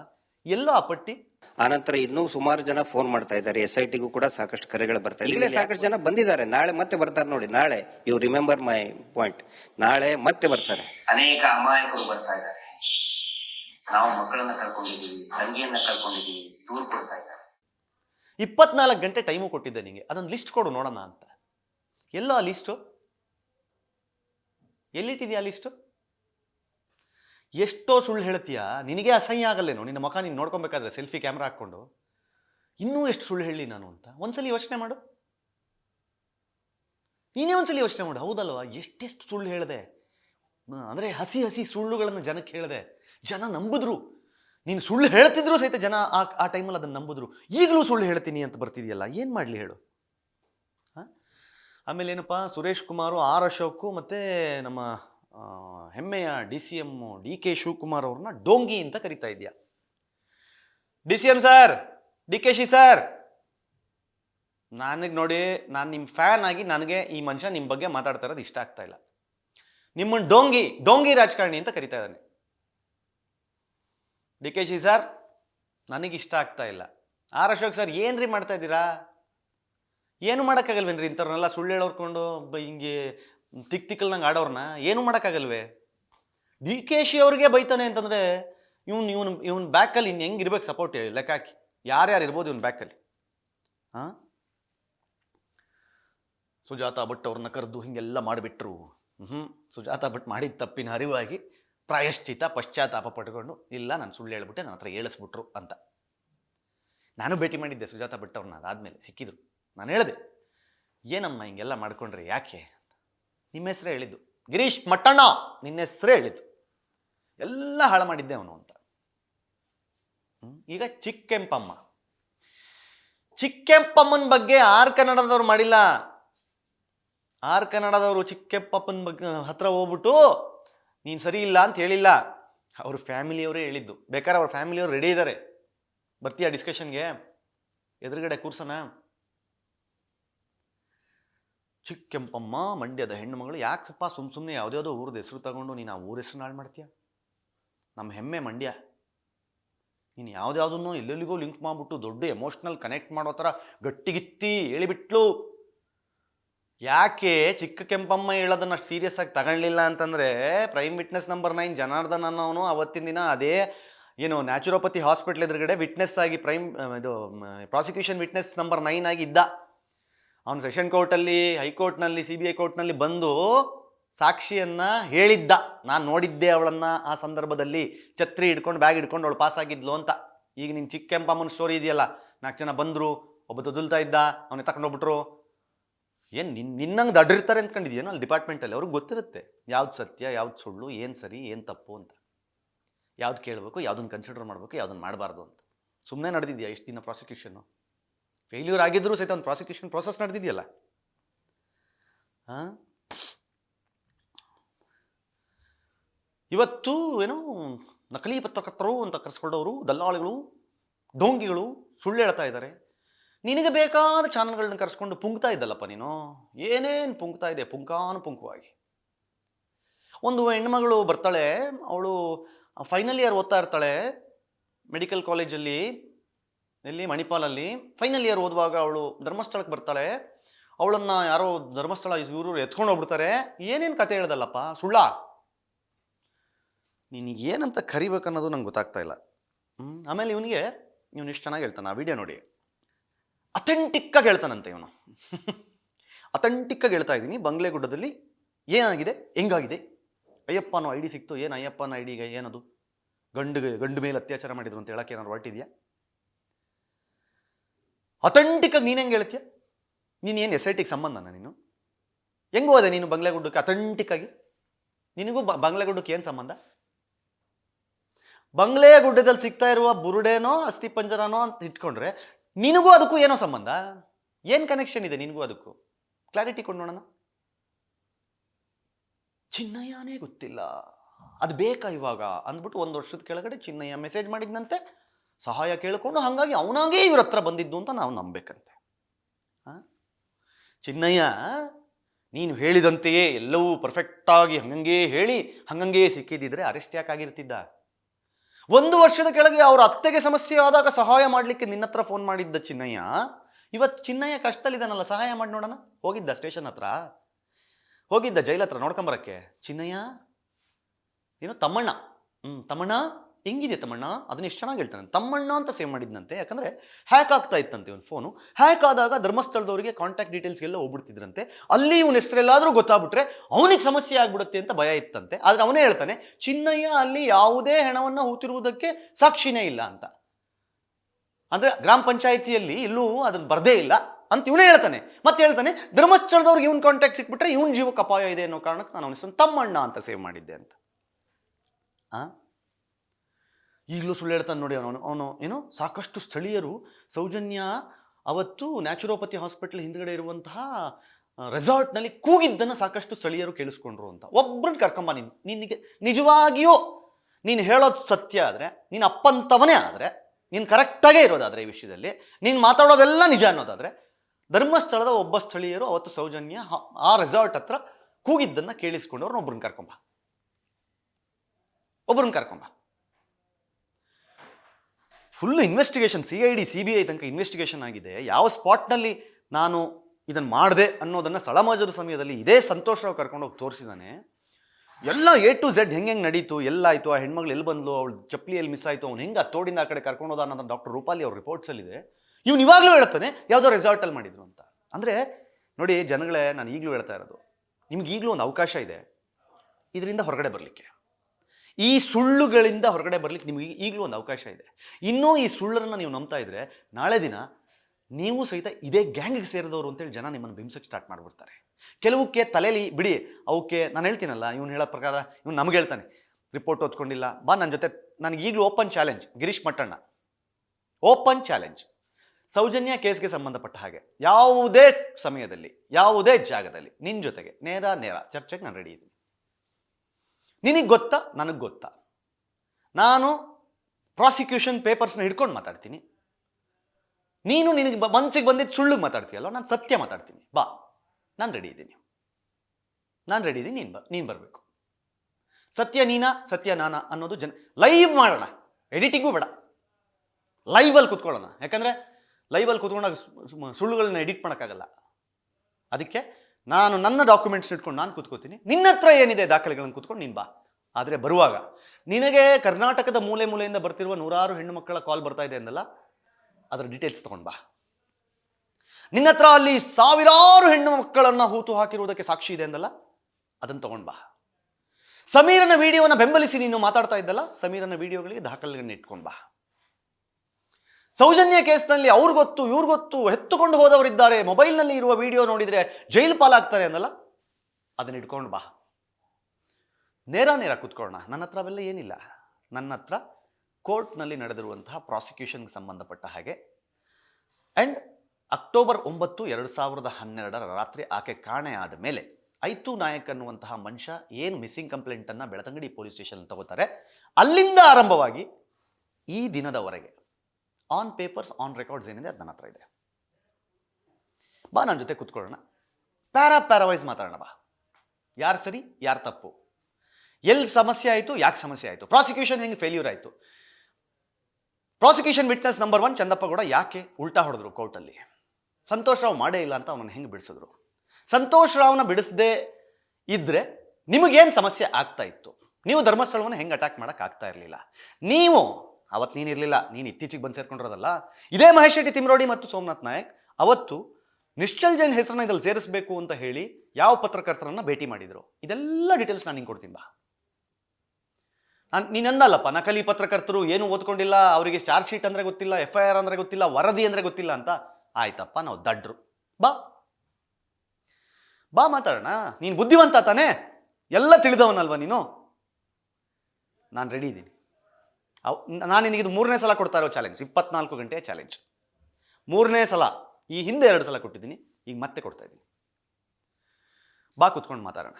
ಎಲ್ಲೋ ಆ ಪಟ್ಟಿ. ಆನಂತರ ಇನ್ನೂ ಸುಮಾರು ಜನ ಫೋನ್ ಮಾಡ್ತಾ ಇದ್ದಾರೆ. ಎಸ್ ಐ ಟಿಗೂ ಕೂಡ ಸಾಕಷ್ಟು ಕರೆಗಳು ಬರ್ತಾ ಇದೆ. ಈಗಲೇ ಸಾಕಷ್ಟು ಜನ ಬಂದಿದ್ದಾರೆ. ನಾಳೆ ಮತ್ತೆ ಬರ್ತಾರೆ ನೋಡಿ. ನಾಳೆ ಯು ರಿಮೆಂಬರ್ ಮೈ ಪಾಯಿಂಟ್ ನಾಳೆ ಮತ್ತೆ ಬರ್ತಾರೆ. ಅನೇಕ ಅಮಾಯಕರು ಬರ್ತಾ ಇದ್ದಾರೆ. ನಾವು ಮಕ್ಕಳನ್ನ ಕರ್ಕೊಂಡಿದ್ದೀವಿ ತಂಗಿಯನ್ನ ಕರ್ಕೊಂಡಿದ್ದೀವಿ ದೂರ್ ಕೊಡ್ತಾ ಇದ್ದಾರೆ. ಇಪ್ಪತ್ನಾಲ್ಕು ಗಂಟೆ ಟೈಮು ಕೊಟ್ಟಿದ್ದೆ ನಿಮಗೆ ಅದೊಂದು ಲಿಸ್ಟ್ ಕೊಡು ನೋಡೋಣ ಅಂತ. ಎಲ್ಲೋ ಆ ಲಿಸ್ಟು ಎಲ್ಲಿಟ್ಟಿದೆಯಾ ಲಿಸ್ಟು ಎಷ್ಟೋ ಸುಳ್ಳು ಹೇಳ್ತೀಯಾ? ನಿನಗೆ ಅಸಹ್ಯ ಆಗಲ್ಲೇನು? ನಿನ್ನ ಮುಖ ನೀನು ನೋಡ್ಕೊಬೇಕಾದ್ರೆ ಸೆಲ್ಫಿ ಕ್ಯಾಮ್ರಾ ಹಾಕ್ಕೊಂಡು. ಇನ್ನೂ ಎಷ್ಟು ಸುಳ್ಳು ಹೇಳಿ ನಾನು ಅಂತ? ಒಂದ್ಸಲಿ ಯೋಚನೆ ಮಾಡು. ನೀನೇ ಒಂದ್ಸಲಿ ಯೋಚನೆ ಮಾಡು. ಹೌದಲ್ವಾ? ಎಷ್ಟೆಷ್ಟು ಸುಳ್ಳು ಹೇಳಿದೆ. ಅಂದರೆ ಹಸಿ ಹಸಿ ಸುಳ್ಳುಗಳನ್ನು ಜನಕ್ಕೆ ಹೇಳಿದೆ. ಜನ ನಂಬಿದ್ರು. ನೀನು ಸುಳ್ಳು ಹೇಳ್ತಿದ್ರು ಸಹಿತ ಜನ ಆ ಆ ಟೈಮಲ್ಲಿ ಅದನ್ನು ನಂಬಿದ್ರು. ಈಗಲೂ ಸುಳ್ಳು ಹೇಳ್ತೀನಿ ಅಂತ ಬರ್ತಿದೆಯಲ್ಲ, ಏನು ಮಾಡಲಿ ಹೇಳು? ಆಮೇಲೆ ಏನಪ್ಪ, ಸುರೇಶ್ ಕುಮಾರು, ಆರ್ ಅಶೋಕು ಮತ್ತು ನಮ್ಮ ಹೆಮ್ಮೆಯ D C M D K Shivakumar ಅವ್ರನ್ನ ಡೋಂಗಿ ಅಂತ ಕರಿತಾ ಇದೆಯಾ? D C M sir, D K Shi sir. ನನಗೆ ನೋಡಿ, ನಾನು ನಿಮ್ಮ ಫ್ಯಾನ್ ಆಗಿ ನನಗೆ ಈ ಮನುಷ್ಯ ನಿಮ್ಮ ಬಗ್ಗೆ ಮಾತಾಡ್ತಾ ಇರೋದು ಇಷ್ಟ ಆಗ್ತಾ ಇಲ್ಲ. ನಿಮ್ಮನ್ನು ಡೋಂಗಿ ಡೋಂಗಿ ರಾಜಕಾರಣಿ ಅಂತ ಕರಿತಾ ಇದ್ದಾನೆ. ಡಿ ಕೆ ಶಿ ಸರ್, ನನಗೆ ಇಷ್ಟ ಆಗ್ತಾ ಇಲ್ಲ. ಆರ್ ಅಶೋಕ್ ಸರ್, ಏನ್ರಿ ಮಾಡ್ತಾ ಇದ್ದೀರಾ? ಏನು ಮಾಡೋಕ್ಕಾಗಲ್ವೇನ್ರಿ ಇಂಥವ್ರನ್ನೆಲ್ಲ ಸುಳ್ಳು ಹೇಳೋರ್ಕೊಂಡು ಹಿಂಗೆ ತಿಕ್ ತಿಕ್ಕಲ್ನಂಗೆ ಆಡೋರ್ನ ಏನು ಮಾಡೋಕ್ಕಾಗಲ್ವೇ? ಡಿ ಕೆ ಶಿ ಅವ್ರಿಗೆ ಬೈತಾನೆ ಅಂತಂದರೆ ಇವ್ನು, ಇವನು, ಇವ್ನ ಬ್ಯಾಕಲ್ಲಿ ಇನ್ನು ಹೆಂಗೆ ಇರ್ಬೇಕು ಸಪೋರ್ಟ್ ಲೆಕ್ಕ ಹಾಕಿ. ಯಾರ್ಯಾರು ಇರ್ಬೋದು ಇವ್ನ ಬ್ಯಾಕಲ್ಲಿ? ಹಾಂ ಸುಜಾತ ಭಟ್ ಅವ್ರನ್ನ ಕರೆದು ಹೀಗೆಲ್ಲ ಮಾಡಿಬಿಟ್ರು. ಹ್ಞೂ ಸುಜಾತ ಭಟ್ ಮಾಡಿದ ತಪ್ಪಿನ ಅರಿವಾಗಿ ಪ್ರಾಯಶ್ಚಿತ, ಪಶ್ಚಾತ್ತಾಪ ಪಟ್ಕೊಂಡು, ಇಲ್ಲ, ನಾನು ಸುಳ್ಳು ಹೇಳ್ಬಿಟ್ಟೆ ನನ್ನ ಹತ್ರ ಹೇಳಿಸ್ಬಿಟ್ರು ಅಂತ. ನಾನು ಭೇಟಿ ಮಾಡಿದ್ದೆ ಸುಜಾತ ಭಟ್ ಅವ್ರನ್ನ ಅದಾದಮೇಲೆ, ಸಿಕ್ಕಿದ್ರು. ನಾನು ಹೇಳಿದೆ, ಏನಮ್ಮ ಹಿಂಗೆಲ್ಲ ಮಾಡ್ಕೊಂಡ್ರೆ, ಯಾಕೆ? ನಿಮ್ಮ ಹೆಸರೇ ಹೇಳಿದ್ದು. ಗಿರೀಶ್ ಮಟ್ಟಣ್ಣ ನಿನ್ನ ಹೆಸರೇ ಹೇಳಿದ್ದು. ಎಲ್ಲ ಹಾಳು ಮಾಡಿದ್ದೆ ಅವನು ಅಂತ? ಈಗ ಚಿಕ್ಕೆಂಪಮ್ಮ. ಚಿಕ್ಕೆಂಪಮ್ಮನ ಬಗ್ಗೆ ಆರ್ ಕನ್ನಡದವ್ರು ಮಾಡಿಲ್ಲ. ಆರ್ ಕನ್ನಡದವರು ಚಿಕ್ಕೆಪ್ಪಪ್ಪನ ಬಗ್ಗೆ ಹತ್ರ ಹೋಗ್ಬಿಟ್ಟು, ನೀನು ಸರಿ ಇಲ್ಲ ಅಂತ ಹೇಳಿಲ್ಲ. ಅವ್ರ ಫ್ಯಾಮಿಲಿಯವರೇ ಹೇಳಿದ್ದು. ಬೇಕಾದ್ರೆ ಅವ್ರ ಫ್ಯಾಮಿಲಿಯವರು ರೆಡಿ ಇದ್ದಾರೆ ಬರ್ತೀಯಾ ಡಿಸ್ಕಷನ್ಗೆ ಎದುರುಗಡೆ ಕೂರ್ಸನ ಚಿಕ್ಕೆಂಪಮ್ಮ ಮಂಡ್ಯದ ಹೆಣ್ಣು ಮಗಳು, ಯಾಕಪ್ಪ ಸುಮ್ಮ ಸುಮ್ಮನೆ ಯಾವುದ್ಯಾವುದೋ ಊರದ ಹೆಸರು ತಗೊಂಡು ನೀನು ಆ ಊರ ಹೆಸರು ಹಾಳು ಮಾಡ್ತೀಯ? ನಮ್ಮ ಹೆಮ್ಮೆ ಮಂಡ್ಯ. ನೀನು ಯಾವುದ್ಯಾವುದನ್ನು ಎಲ್ಲೆಲ್ಲಿಗೋ ಲಿಂಕ್ ಮಾಡಿಬಿಟ್ಟು ದೊಡ್ಡ ಎಮೋಷ್ನಲ್ ಕನೆಕ್ಟ್ ಮಾಡೋ ಥರ ಗಟ್ಟಿಗಿತ್ತಿ ಹೇಳಿಬಿಟ್ಲು. ಯಾಕೆ ಚಿಕ್ಕ ಕೆಂಪಮ್ಮ ಹೇಳೋದನ್ನು ಅಷ್ಟು ಸೀರಿಯಸ್ ಆಗಿ ತಗೊಳ್ಳಿಲ್ಲ ಅಂತಂದರೆ prime witness number nine Janardhan ಅನ್ನೋನು ಅವತ್ತಿನ ದಿನ ಅದೇ ಏನು ನ್ಯಾಚುರೋಪತಿ ಹಾಸ್ಪಿಟ್ಲ್ ಎದುರುಗಡೆ ವಿಟ್ನೆಸ್ ಆಗಿ ಪ್ರೈಮ್, ಇದು ಪ್ರಾಸಿಕ್ಯೂಷನ್ ವಿಟ್ನೆಸ್ ನಂಬರ್ ನೈನ್ ಆಗಿ ಇದ್ದ. ಅವನು ಸೆಷನ್ ಕೋರ್ಟಲ್ಲಿ ಹೈಕೋರ್ಟ್ನಲ್ಲಿ ಸಿ ಬಿ ಐ ಕೋರ್ಟ್ನಲ್ಲಿ ಬಂದು ಸಾಕ್ಷಿಯನ್ನು ಹೇಳಿದ್ದ. ನಾನು ನೋಡಿದ್ದೆ ಅವಳನ್ನು ಆ ಸಂದರ್ಭದಲ್ಲಿ. ಛತ್ರಿ ಹಿಡ್ಕೊಂಡು, ಬ್ಯಾಗ್ ಹಿಡ್ಕೊಂಡು ಅವಳು ಪಾಸ್ ಆಗಿದ್ಲು ಅಂತ. ಈಗ ನಿನ್ನ ಚಿಕ್ಕ ಕೆಂಪಮ್ಮನ ಸ್ಟೋರಿ ಇದೆಯಲ್ಲ, ನಾಲ್ಕು ಜನ ಬಂದರು ಒಬ್ಬ ತದುಲ್ತಾ ಇದ್ದ, ಅವನ ತಗೊಂಡೋಗ್ಬಿಟ್ರು ಏನು ನಿನ್ನ ನಿನ್ನಂಗೆ ದಡ್ರಿರ್ತಾರೆ ಅಂದ್ಕೊಂಡಿದ್ಯೇನೋ ಅಲ್ಲಿ ಡಿಪಾರ್ಟ್ಮೆಂಟಲ್ಲಿ ಅವ್ರಿಗೆ ಗೊತ್ತಿರುತ್ತೆ. ಯಾವ್ದು ಸತ್ಯ, ಯಾವ್ದು ಸುಳ್ಳು, ಏನು ಸರಿ, ಏನು ತಪ್ಪು ಅಂತ. ಯಾವ್ದು ಕೇಳಬೇಕು ಯಾವುದನ್ನು ಕನ್ಸಿಡರ್ ಮಾಡಬೇಕು ಯಾವುದನ್ನು ಮಾಡಬಾರ್ದು ಅಂತ. ಸುಮ್ಮನೆ ನಡೆದಿದೆಯಾ ಇಷ್ಟು ದಿನ ಪ್ರಾಸಿಕ್ಯೂಷನ್ನು ಫೇಲ್ಯೂರ್ ಆಗಿದ್ದರೂ ಸಹಿತ ಒಂದು ಪ್ರಾಸಿಕ್ಯೂಷನ್ ಪ್ರೊಸೆಸ್ ನಡೆದಿದೆಯಲ್ಲ? ಹಾಂ? ಇವತ್ತು ಏನೋ ನಕಲಿ ಪತ್ರಕರ್ತರು ಅಂತ ಕರೆಸ್ಕೊಳ್ಳೋರು, ದಲ್ಲಾಳಿಗಳು, ಡೋಂಗಿಗಳು ಸುಳ್ಳು ಹೇಳ್ತಾ ಇದ್ದಾರೆ. ನಿನಗೆ ಬೇಕಾದ ಚಾನಲ್ಗಳನ್ನ ಕರೆಸ್ಕೊಂಡು ಪುಂಕ್ತಾ ಇದ್ದಲ್ಲಪ್ಪ ನೀನು? ಏನೇನು ಪುಂಕ್ತಾ ಇದೆ? ಪುಂಕಾನು ಪುಂಕವಾಗಿ ಒಂದು ಹೆಣ್ಮಗಳು ಬರ್ತಾಳೆ, ಅವಳು ಫೈನಲ್ ಇಯರ್ ಓದ್ತಾ ಇರ್ತಾಳೆ ಮೆಡಿಕಲ್ ಕಾಲೇಜಲ್ಲಿ ಎಲ್ಲಿ ಮಣಿಪಾಲಲ್ಲಿ ಫೈನಲ್ ಇಯರ್ ಓದುವಾಗ ಅವಳು ಧರ್ಮಸ್ಥಳಕ್ಕೆ ಬರ್ತಾಳೆ. ಅವಳನ್ನು ಯಾರೋ ಧರ್ಮಸ್ಥಳ ಇವರು ಎತ್ಕೊಂಡು ಹೋಗ್ಬಿಡ್ತಾರೆ. ಏನೇನು ಕತೆ ಹೇಳ್ದಲ್ಲಪ್ಪ? ಸುಳ್ಳ? ನಿನಗೆ ಏನಂತ ಕರಿಬೇಕನ್ನೋದು ನಂಗೆ ಗೊತ್ತಾಗ್ತಾ ಇಲ್ಲ. ಆಮೇಲೆ ಇವನಿಗೆ, ಇವನು ಇಷ್ಟು ಚೆನ್ನಾಗಿ ಹೇಳ್ತಾನೆ, ಆ ವಿಡಿಯೋ ನೋಡಿ. ಅಥೆಂಟಿಕ್ಕಾಗಿ ಹೇಳ್ತಾನಂತೆ ಇವನು. ಅಥೆಂಟಿಕ್ಕಾಗಿ ಹೇಳ್ತಾ ಇದ್ದೀನಿ. ಬಂಗ್ಲೆಗುಡ್ಡದಲ್ಲಿ ಏನಾಗಿದೆ? ಹೆಂಗಾಗಿದೆ? ಅಯ್ಯಪ್ಪನೋ ಐ ಡಿ ಸಿಕ್ತು. ಏನು ಅಯ್ಯಪ್ಪನ ಐ ಡಿಗೆ ಏನದು? ಗಂಡು ಗಂಡು ಮೇಲೆ ಅತ್ಯಾಚಾರ ಮಾಡಿದ್ರು ಅಂತ ಹೇಳಕ್ಕೆ ಏನಾದ್ರು ಹೊರಟಿದ್ಯಾ? ಅಥೆಂಟಿಕ್ಕಾಗಿ ನೀನು ಹೆಂಗೆ ಹೇಳ್ತೀಯ? ನೀನು ಏನು ಎಸ್ ಐ ಟಿಗೆ ಸಂಬಂಧನ ನೀನು? ಹೆಂಗೆ ಹೋದೆ ನೀನು ಬಂಗ್ಲೆಗುಡ್ಡಕ್ಕೆ ಅಥೆಂಟಿಕ್ಕಾಗಿ ನಿನಗೂ ಬ ಬಂಗ್ಲೆಗುಡ್ಡಕ್ಕೆ ಏನು ಸಂಬಂಧ? ಬಂಗ್ಲೆಯ ಗುಡ್ಡದಲ್ಲಿ ಸಿಗ್ತಾ ಇರುವ ಬುರುಡೇನೋ, ಅಸ್ಥಿ ಪಂಜರನೋ ಅಂತ ಇಟ್ಕೊಂಡ್ರೆ ನಿನಗೂ ಅದಕ್ಕೂ ಏನೋ ಸಂಬಂಧ? ಏನು ಕನೆಕ್ಷನ್ ಇದೆ ನಿನಗೂ ಅದಕ್ಕೂ? ಕ್ಲಾರಿಟಿ ಕೊಂಡು ನೋಡೋಣ. ಚಿನ್ನಯ್ಯನೇ ಗೊತ್ತಿಲ್ಲ. ಅದು ಬೇಕಾ ಇವಾಗ? ಅಂದ್ಬಿಟ್ಟು ಒಂದು ವರ್ಷದ ಕೆಳಗಡೆ ಚಿನ್ನಯ್ಯ ಮೆಸೇಜ್ ಮಾಡಿದ್ನಂತೆ. ಸಹಾಯ ಕೇಳಿಕೊಂಡು ಹಾಗಾಗಿ ಅವನಾಗೇ ಇವ್ರ ಹತ್ರ ಬಂದಿದ್ದು ಅಂತ ನಾವು ನಂಬಬೇಕಂತೆ? ಚಿನ್ನಯ್ಯ, ನೀನು ಹೇಳಿದಂತೆಯೇ ಎಲ್ಲವೂ ಪರ್ಫೆಕ್ಟಾಗಿ ಹಂಗಂಗೆ ಹೇಳಿ, ಹಂಗಂಗೆ ಸಿಕ್ಕಿದ್ದಿದ್ರೆ ಅರೆಸ್ಟ್ ಯಾಕಾಗಿರ್ತಿದ್ದ ಒಂದು ವರ್ಷದ ಕೆಳಗೆ ಅವರ ಅತ್ತೆಗೆ ಸಮಸ್ಯೆ ಆದಾಗ ಸಹಾಯ ಮಾಡಲಿಕ್ಕೆ ನಿನ್ನ ಹತ್ರ ಫೋನ್ ಮಾಡಿದ್ದ ಚಿನ್ನಯ್ಯ ಇವತ್ತು ಚಿನ್ನಯ್ಯ ಕಷ್ಟದಲ್ಲಿದ್ದಾನಲ್ಲ ಸಹಾಯ ಮಾಡಿ ನೋಡೋಣ. ಹೋಗಿದ್ದ ಸ್ಟೇಷನ್ ಹತ್ರ? ಹೋಗಿದ್ದ ಜೈಲ್ ಹತ್ರ ನೋಡ್ಕೊಂಬರಕ್ಕೆ? ಚಿನ್ನಯ್ಯ? ಏನು ತಮ್ಮಣ್ಣ. ಹ್ಞೂ ತಮ್ಮಣ್ಣ? ಹೆಂಗಿದೆ ತಮ್ಮಣ್ಣ? ಅದನ್ನ ಎಷ್ಟು ಚೆನ್ನಾಗಿ ಹೇಳ್ತಾನೆ. ತಮ್ಮಣ್ಣ ಅಂತ ಸೇವ್ ಮಾಡಿದ್ನಂತೆ. ಯಾಕಂದರೆ ಹ್ಯಾಕ್ ಆಗ್ತಾ ಇತ್ತಂತೆ ಒಂದು ಫೋನು ಹ್ಯಾಕ್ ಆದಾಗ ಧರ್ಮಸ್ಥಳದವರಿಗೆ ಕಾಂಟ್ಯಾಕ್ಟ್ ಡೀಟೇಲ್ಸ್ಗೆಲ್ಲ ಹೋಗ್ಬಿಡ್ತಿದ್ರಂತೆ. ಅಲ್ಲಿ ಇವನ ಹೆಸರೆಲ್ಲಾದರೂ ಗೊತ್ತಾಗ್ಬಿಟ್ರೆ ಅವನಿಗೆ ಸಮಸ್ಯೆ ಆಗ್ಬಿಡುತ್ತೆ ಅಂತ ಭಯ ಇತ್ತಂತೆ. ಆದರೆ ಅವನೇ ಹೇಳ್ತಾನೆ, ಚಿನ್ನಯ್ಯ, ಅಲ್ಲಿ ಯಾವುದೇ ಹೆಣವನ್ನು ಹೂತಿರುವುದಕ್ಕೆ ಸಾಕ್ಷಿನೇ ಇಲ್ಲ ಅಂತ. ಅಂದರೆ ಗ್ರಾಮ ಪಂಚಾಯಿತಿಯಲ್ಲಿ ಎಲ್ಲೂ ಅದನ್ನು ಬರದೇ ಇಲ್ಲ ಅಂತ ಇವನೇ ಹೇಳ್ತಾನೆ. ಮತ್ತೆ ಹೇಳ್ತಾನೆ, ಧರ್ಮಸ್ಥಳದವ್ರಿಗೆ ಇವನ್ ಕಾಂಟ್ಯಾಕ್ಟ್ ಸಿಕ್ಬಿಟ್ರೆ ಇವನ್ ಜೀವಕ್ಕೆ ಅಪಾಯ ಇದೆ ಅನ್ನೋ ಕಾರಣಕ್ಕೆ ನಾನು ಅವನಿಸ್ತಾನೆ ತಮ್ಮಣ್ಣ ಅಂತ ಸೇವ್ ಮಾಡಿದ್ದೆ ಅಂತ. ಆ? ಈಗಲೂ ಸುಳ್ಳು ಹೇಳ್ತಾನೆ ನೋಡಿ ಅವನು. ಅವನು ಏನೋ ಸಾಕಷ್ಟು ಸ್ಥಳೀಯರು ಸೌಜನ್ಯ ಅವತ್ತು ನ್ಯಾಚುರೋಪತಿ ಹಾಸ್ಪಿಟಲ್ ಹಿಂದ್ಗಡೆ ಇರುವಂತಹ ರೆಸಾರ್ಟ್ನಲ್ಲಿ ಕೂಗಿದ್ದನ್ನು ಸಾಕಷ್ಟು ಸ್ಥಳೀಯರು ಕೇಳಿಸ್ಕೊಂಡ್ರು ಅಂತ. ಒಬ್ಬರನ್ನ ಕರ್ಕೊಂಬ ನೀನು. ನಿನಗೆ ನಿಜವಾಗಿಯೂ ನೀನು ಹೇಳೋದು ಸತ್ಯ ಆದರೆ, ನೀನು ಅಪ್ಪಂತವನೇ ಆದರೆ, ನೀನು ಕರೆಕ್ಟಾಗೇ ಇರೋದಾದರೆ ಈ ವಿಷಯದಲ್ಲಿ, ನೀನು ಮಾತಾಡೋದೆಲ್ಲ ನಿಜ ಅನ್ನೋದಾದರೆ, ಧರ್ಮಸ್ಥಳದ ಒಬ್ಬ ಸ್ಥಳೀಯರು ಅವತ್ತು ಸೌಜನ್ಯ ಆ ರೆಸಾರ್ಟ್ ಹತ್ರ ಕೂಗಿದ್ದನ್ನು ಕೇಳಿಸ್ಕೊಂಡವ್ರನ್ನ ಒಬ್ಬರನ್ನ ಕರ್ಕೊಂಬ. ಒಬ್ಬರನ್ನ ಕರ್ಕೊಂಬ. Full investigation C I D C B I ತನಕ ಇನ್ವೆಸ್ಟಿಗೇಷನ್ ಆಗಿದೆ. ಯಾವ ಸ್ಪಾಟ್ನಲ್ಲಿ ನಾನು ಇದನ್ನು ಮಾಡಿದೆ ಅನ್ನೋದನ್ನು ಸಳಮಾಜರ ಸಮಯದಲ್ಲಿ ಇದೇ ಸಂತೋಷವಾಗಿ ಕರ್ಕೊಂಡೋಗಿ ತೋರಿಸಿದ್ದಾನೆ ಎಲ್ಲ ಎ ಟು ಝೆಡ್ ಹೆಂಗೆ ಹೆಂಗೆ ನಡೀತು, ಎಲ್ಲಾಯಿತು, ಆ ಹೆಣ್ಮಗಳು ಎಲ್ಲಿ ಬಂದ್ಲು, ಅವಳು ಚಪ್ಪಲಿ ಎಲ್ಲಿ ಮಿಸ್ ಆಯಿತು, ಅವ್ನು ಹೆಂಗೆ ಆ ತೋಡಿಂದ ಆ ಕಡೆ ಕರ್ಕೊಂಡೋದ ಅನ್ನೋದು ಡಾಕ್ಟರ್ ರೂಪಾಲಿ ಅವ್ರ ರಿಪೋರ್ಟ್ಸಲ್ಲಿದೆ ಇವ್ನು ಇವಾಗಲೂ ಹೇಳ್ತಾನೆ, ಯಾವುದೋ ರೆಸಾರ್ಟಲ್ಲಿ ಮಾಡಿದ್ರು ಅಂತ. ಅಂದರೆ ನೋಡಿ, ಜನಗಳೇ, ನಾನು ಈಗಲೂ ಹೇಳ್ತಾ ಇರೋದು, ನಿಮ್ಗೆ ಈಗಲೂ ಒಂದು ಅವಕಾಶ ಇದೆ. ಇದರಿಂದ ಹೊರಗಡೆ ಬರಲಿಕ್ಕೆ. ಈ ಸುಳ್ಳುಗಳಿಂದ ಹೊರಗಡೆ ಬರಲಿಕ್ಕೆ ನಿಮಗೆ ಈಗಲೂ ಒಂದು ಅವಕಾಶ ಇದೆ. ಇನ್ನೂ ಈ ಸುಳ್ಳರನ್ನು ನೀವು ನಂಬ್ತಾ ಇದ್ರೆ ನಾಳೆ ದಿನ ನೀವು ಸಹಿತ ಇದೇ ಗ್ಯಾಂಗಿಗೆ ಸೇರಿದವರು ಅಂತೇಳಿ ಜನ ನಿಮ್ಮನ್ನು ಬಿಂಬಿಸಕ್ಕೆ ಸ್ಟಾರ್ಟ್ ಮಾಡಿಬಿಡ್ತಾರೆ. ಕೆಲವಕ್ಕೆ ತಲೆಯಲ್ಲಿ ಬಿಡಿ, ಅವಕ್ಕೆ ನಾನು ಹೇಳ್ತೀನಲ್ಲ, ಇವ್ನು ಹೇಳೋ ಪ್ರಕಾರ ಇವ್ನು ನಮ್ಗೆ ಹೇಳ್ತಾನೆ ರಿಪೋರ್ಟ್ ಓದ್ಕೊಂಡಿಲ್ಲ, ಬಾ ನನ್ನ ಜೊತೆ, ನನಗೆ ಈಗಲೂ open challenge Girish Mattanna. Open challenge Sowjanya ಕೇಸ್ಗೆ ಸಂಬಂಧಪಟ್ಟ ಹಾಗೆ, ಯಾವುದೇ ಸಮಯದಲ್ಲಿ, ಯಾವುದೇ ಜಾಗದಲ್ಲಿ ನಿನ್ನ ಜೊತೆಗೆ, ನೇರ ನೇರ, ಚರ್ಚೆಗೆ ನಾನು ರೆಡಿ ಇದ್ದೀನಿ. ನಿನಗೆ ಗೊತ್ತಾ? ನನಗೆ ಗೊತ್ತಾ? ನಾನು ಪ್ರಾಸಿಕ್ಯೂಷನ್ ಪೇಪರ್ಸ್ನ ಹಿಡ್ಕೊಂಡು ಮಾತಾಡ್ತೀನಿ. ನೀನು ನಿನಗೆ ಮನಸ್ಸಿಗೆ ಬಂದಿದ್ದು ಸುಳ್ಳು ಮಾತಾಡ್ತೀಯಲ್ಲ, ನಾನು ಸತ್ಯ ಮಾತಾಡ್ತೀನಿ. ಬಾ. ನಾನು ರೆಡಿ ಇದ್ದೀನಿ. ನಾನು ರೆಡಿ ಇದ್ದೀನಿ, ನೀನು ಬ, ನೀನು ಬರಬೇಕು. ಸತ್ಯ ನೀನಾ, ಸತ್ಯ ನಾನಾ ಅನ್ನೋದು ಜನ ಲೈವ್ ಮಾಡೋಣ. ಎಡಿಟಿಂಗೂ ಬೇಡ. ಲೈವಲ್ಲಿ ಕೂತ್ಕೊಳ್ಳೋಣ. ಯಾಕಂದರೆ ಲೈವಲ್ಲಿ ಕೂತ್ಕೊಂಡಾಗ ಸುಳ್ಳುಗಳನ್ನ ಎಡಿಟ್ ಮಾಡೋಕ್ಕಾಗಲ್ಲ. ಅದಕ್ಕೆ ನಾನು ನನ್ನ ಡಾಕ್ಯುಮೆಂಟ್ಸ್ ಇಟ್ಕೊಂಡು ನಾನು ಕೂತ್ಕೋತೀನಿ. ನಿನ್ನ ಹತ್ರ ಏನಿದೆ ದಾಖಲೆಗಳನ್ನು ಕೂತ್ಕೊಂಡು ನೀನು ಬಾ. ಆದರೆ ಬರುವಾಗ, ನಿನಗೆ ಕರ್ನಾಟಕದ ಮೂಲೆ ಮೂಲೆಯಿಂದ ಬರ್ತಿರುವ ನೂರಾರು ಹೆಣ್ಣು ಮಕ್ಕಳ ಕಾಲ್ ಬರ್ತಾ ಇದೆ ಅಂದಲ್ಲ, ಅದರ ಡೀಟೇಲ್ಸ್ ತಗೊಂಡು ಬಾ. ನಿನ್ನ ಹತ್ರ ಅಲ್ಲಿ ಸಾವಿರಾರು ಹೆಣ್ಣು ಮಕ್ಕಳನ್ನು ಹೂತು ಹಾಕಿರುವುದಕ್ಕೆ ಸಾಕ್ಷಿ ಇದೆ ಅಂದಲ್ಲ, ಅದನ್ನು ತಗೊಂಡು ಬಾ. ಸಮೀರನ ವಿಡಿಯೋನ ಬೆಂಬಲಿಸಿ ನೀನು ಮಾತಾಡ್ತಾ ಇದ್ದಲ್ಲ, ಸಮೀರನ ವಿಡಿಯೋಗಳಿಗೆ ದಾಖಲೆಗಳನ್ನ ಇಟ್ಕೊಂಡು ಬಾ. ಸೌಜನ್ಯ ಕೇಸ್ನಲ್ಲಿ ಅವ್ರು ಗೊತ್ತು, ಇವ್ರು ಗೊತ್ತು, ಎತ್ತುಕೊಂಡು ಹೋದವರಿದ್ದಾರೆ. ಮೊಬೈಲ್ನಲ್ಲಿ ಇರುವ ವಿಡಿಯೋ ನೋಡಿದರೆ ಜೈಲು ಪಾಲಾಗ್ತಾರೆ ಅಂದಲ್ಲ? ಅದನ್ನ ಇಟ್ಕೊಂಡು ಬಾ. ನೇರ ನೇರ ಕೂತ್ಕೊಳ್ಳೋಣ. ನನ್ನ ಹತ್ರ ಅವೆಲ್ಲ ಏನಿಲ್ಲ. ನನ್ನ ಹತ್ರ ಕೋರ್ಟ್ನಲ್ಲಿ ನಡೆದಿರುವಂತಹ ಪ್ರಾಸಿಕ್ಯೂಷನ್ಗೆ ಸಂಬಂಧಪಟ್ಟ ಹಾಗೆ. ಆ್ಯಂಡ್ ಅಕ್ಟೋಬರ್ ಒಂಬತ್ತು ಎರಡು ಸಾವಿರದ ಹನ್ನೆರಡರ ರಾತ್ರಿ ಆಕೆ ಕಾಣೆ ಆದ ಮೇಲೆ ಐತು ನಾಯಕ್ ಅನ್ನುವಂತಹ ಮನುಷ್ಯ ಏನು ಮಿಸ್ಸಿಂಗ್ ಕಂಪ್ಲೇಂಟನ್ನು ಬೆಳತಂಗಡಿ ಪೊಲೀಸ್ ಸ್ಟೇಷನ್ ತಗೋತಾರೆ, ಅಲ್ಲಿಂದ ಆರಂಭವಾಗಿ ಈ ದಿನದವರೆಗೆ. ಆನ್ ಪೇಪರ್ಸ್ ಆನ್ ರೆಕಾರ್ಡ್ಸ್ ಏನಿದೆ, ಅದು ನನ್ನ ಹತ್ರ ಇದೆ. ಬಾ ನನ್ನ ಜೊತೆ ಕೂತ್ಕೊಳ್ಳೋಣ. ಪ್ಯಾರಾ ಪ್ಯಾರಾವೈಸ್ ಮಾತಾಡೋಣ ಬಾ. ಯಾರು ಸರಿ, ಯಾರು ತಪ್ಪು? ಎಲ್ಲಿ ಸಮಸ್ಯೆ ಆಯಿತು, ಯಾಕೆ ಸಮಸ್ಯೆ ಆಯಿತು? ಪ್ರಾಸಿಕ್ಯೂಷನ್ ಹೆಂಗೆ ಫೇಲ್ಯೂರ್ ಆಯಿತು? Prosecution witness number one Chandappa ಕೂಡ ಯಾಕೆ ಉಲ್ಟಾ ಹೊಡೆದ್ರು ಕೋರ್ಟಲ್ಲಿ ಸಂತೋಷ್ ರಾವ್ ಮಾಡೇ ಇಲ್ಲ ಅಂತ ಅವನನ್ನು ಹೆಂಗೆ ಬಿಡಿಸಿದ್ರು? ಸಂತೋಷ್ ರಾವ್ನ ಬಿಡಿಸದೆ ಇದ್ದರೆ ನಿಮಗೇನು ಸಮಸ್ಯೆ ಆಗ್ತಾ ಇತ್ತು? ನೀವು ಧರ್ಮಸ್ಥಳವನ್ನು ಹೆಂಗೆ ಅಟ್ಯಾಕ್ ಮಾಡೋಕ್ಕಾಗ್ತಾ ಇರಲಿಲ್ಲ? ನೀವು ಅವತ್ತು ನೀನಿರಲಿಲ್ಲ ನೀನು ಇತ್ತೀಚೆಗೆ ಬಂದು ಸೇರ್ಕೊಂಡಿರೋದಲ್ಲ. ಇದೇ ಮಹೇಶ್ ಶೆಟ್ಟಿ, ತಿಮ್ರೋಡಿ ಮತ್ತು ಸೋಮನಾಥ್ ನಾಯಕ್ ಅವತ್ತು ನಿಶ್ಚಲ್ ಜೈನ್ ಹೆಸರನ್ನ ಇದ್ರಲ್ಲಿ ಸೇರಿಸಬೇಕು ಅಂತ ಹೇಳಿ ಯಾವ ಪತ್ರಕರ್ತರನ್ನ ಭೇಟಿ ಮಾಡಿದರು. ಇದೆಲ್ಲ ಡೀಟೇಲ್ಸ್ ನಾನು ನಿಂಗೆ ಕೊಡ್ತೀನಿ ಬಾ. ನಾನು ನೀನಂದಲ್ಲಪ್ಪ ನಕಲಿ ಪತ್ರಕರ್ತರು ಏನು ಓದ್ಕೊಂಡಿಲ್ಲ, ಅವರಿಗೆ ಚಾರ್ಜ್ ಶೀಟ್ ಅಂದರೆ ಗೊತ್ತಿಲ್ಲ ಎಫ್ ಐ ಆರ್ ಅಂದರೆ ಗೊತ್ತಿಲ್ಲ, ವರದಿ ಅಂದರೆ ಗೊತ್ತಿಲ್ಲ ಅಂತ ಆಯ್ತಪ್ಪ, ನಾವು ದಡ್ರು. ಬಾ. ಬಾ ಮಾತಾಡೋಣ, ನೀನು ಬುದ್ಧಿವಂತ ತಾನೇ? ಎಲ್ಲ ತಿಳಿದವನಲ್ವ ನೀನು? ನಾನು ರೆಡಿ ಇದ್ದೀನಿ ನಾನು ನಿನಗಿದು ಮೂರನೇ ಸಲ ಕೊಡ್ತಾ ಇರೋ ಚಾಲೆಂಜ್ ಇಪ್ಪತ್ನಾಲ್ಕು ಗಂಟೆಯ ಚಾಲೆಂಜ್ ಮೂರನೇ ಸಲ, ಈ ಹಿಂದೆ ಎರಡು ಸಲ ಕೊಟ್ಟಿದ್ದೀನಿ, ಈಗ ಮತ್ತೆ ಕೊಡ್ತಾ ಇದ್ದೀನಿ. ಬಾ ಕುತ್ಕೊಂಡು ಮಾತಾಡೋಣ.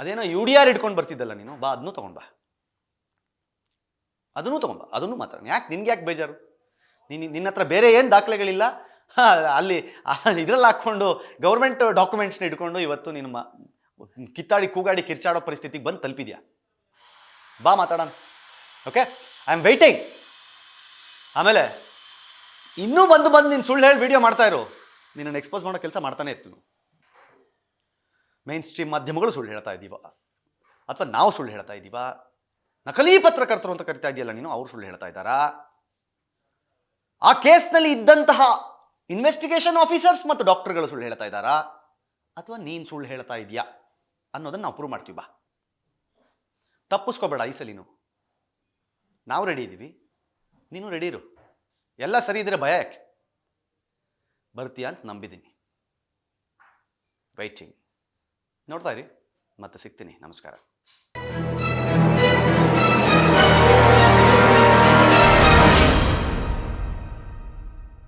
ಅದೇನೋ ಯು ಡಿ ಆರ್ ಇಟ್ಕೊಂಡು ಬರ್ತಿದ್ದಲ್ಲ ನೀನು, ಬಾ, ಅದನ್ನು ತೊಗೊಂಡು ಬಾ. ಅದನ್ನು ತೊಗೊಂಡು ಅದನ್ನು ಮಾತಾಡೋಣ. ಯಾಕೆ, ನಿನ್ಗೆ ಯಾಕೆ ಬೇಜಾರು? ನೀನು ನಿನ್ನ ಹತ್ರ ಬೇರೆ ಏನು ದಾಖಲೆಗಳಿಲ್ಲ? ಅಲ್ಲಿ ಇದರಲ್ಲಿ ಹಾಕ್ಕೊಂಡು ಗೌರ್ಮೆಂಟ್ ಡಾಕ್ಯುಮೆಂಟ್ಸ್ನ ಇಟ್ಕೊಂಡು ಇವತ್ತು ನಿನ್ನ ಕಿತ್ತಾಡಿ, ಕೂಗಾಡಿ ಕಿರ್ಚಾಡೋ ಪರಿಸ್ಥಿತಿಗೆ ಬಂದು ತಲುಪಿದ್ಯಾ? ಬಾ ಮಾತಾಡೋಣ. ಓಕೆ ಐ ಆಮ್ ವೆಯ್ಟಿಂಗ್ ಆಮೇಲೆ, ಇನ್ನೂ ಬಂದು ಬಂದು ನೀನು ಸುಳ್ಳು ಹೇಳಿ ವಿಡಿಯೋ ಮಾಡ್ತಾ ಇರು. ನಿನ್ನನ್ನು ಎಕ್ಸ್ಪೋಸ್ ಮಾಡೋ ಕೆಲಸ ಮಾಡ್ತಾನೆ ಇರ್ತೀನಿ. ಮೇನ್ ಸ್ಟ್ರೀಮ್ ಮಾಧ್ಯಮಗಳು ಸುಳ್ಳು ಹೇಳ್ತಾ ಇದ್ದೀವ. ಅಥವಾ ನಾವು ಸುಳ್ಳು ಹೇಳ್ತಾ ಇದ್ದೀವ. ನಕಲಿ ಪತ್ರಕರ್ತರು ಅಂತ ಕರಿತಾ ಇದೆಯಲ್ಲ ನೀನು, ಅವರು ಸುಳ್ಳು ಹೇಳ್ತಾ ಇದ್ದಾರಾ? ಆ ಕೇಸ್ನಲ್ಲಿ ಇದ್ದಂತಹ ಇನ್ವೆಸ್ಟಿಗೇಷನ್ ಆಫೀಸರ್ಸ್ ಮತ್ತು ಡಾಕ್ಟರ್ಗಳು ಸುಳ್ಳು ಹೇಳ್ತಾ ಇದ್ದಾರಾ? ಅಥವಾ ನೀನು ಸುಳ್ಳು ಹೇಳ್ತಾ ಇದೆಯಾ? ಅನ್ನೋದನ್ನು ನಾವು ಪ್ರೂವ್ ಮಾಡ್ತೀವಿ, ಬಾ. ತಪ್ಪಿಸ್ಕೋಬೇಡ ಈ ಸಲಿನು ನಾವು ರೆಡಿ ಇದ್ದೀವಿ ನೀನು ರೆಡಿ ಇರು. ಎಲ್ಲ ಸರಿ ಇದ್ರೆ ಭಯ ಯಾಕೆ? ಬರ್ತೀಯಾ ಅಂತ ನಂಬಿದ್ದೀನಿ. ವೈಟಿಂಗ್ ನೋಡ್ತಾ ಇರಿ. ಮತ್ತೆ ಸಿಗ್ತೀನಿ. ನಮಸ್ಕಾರ.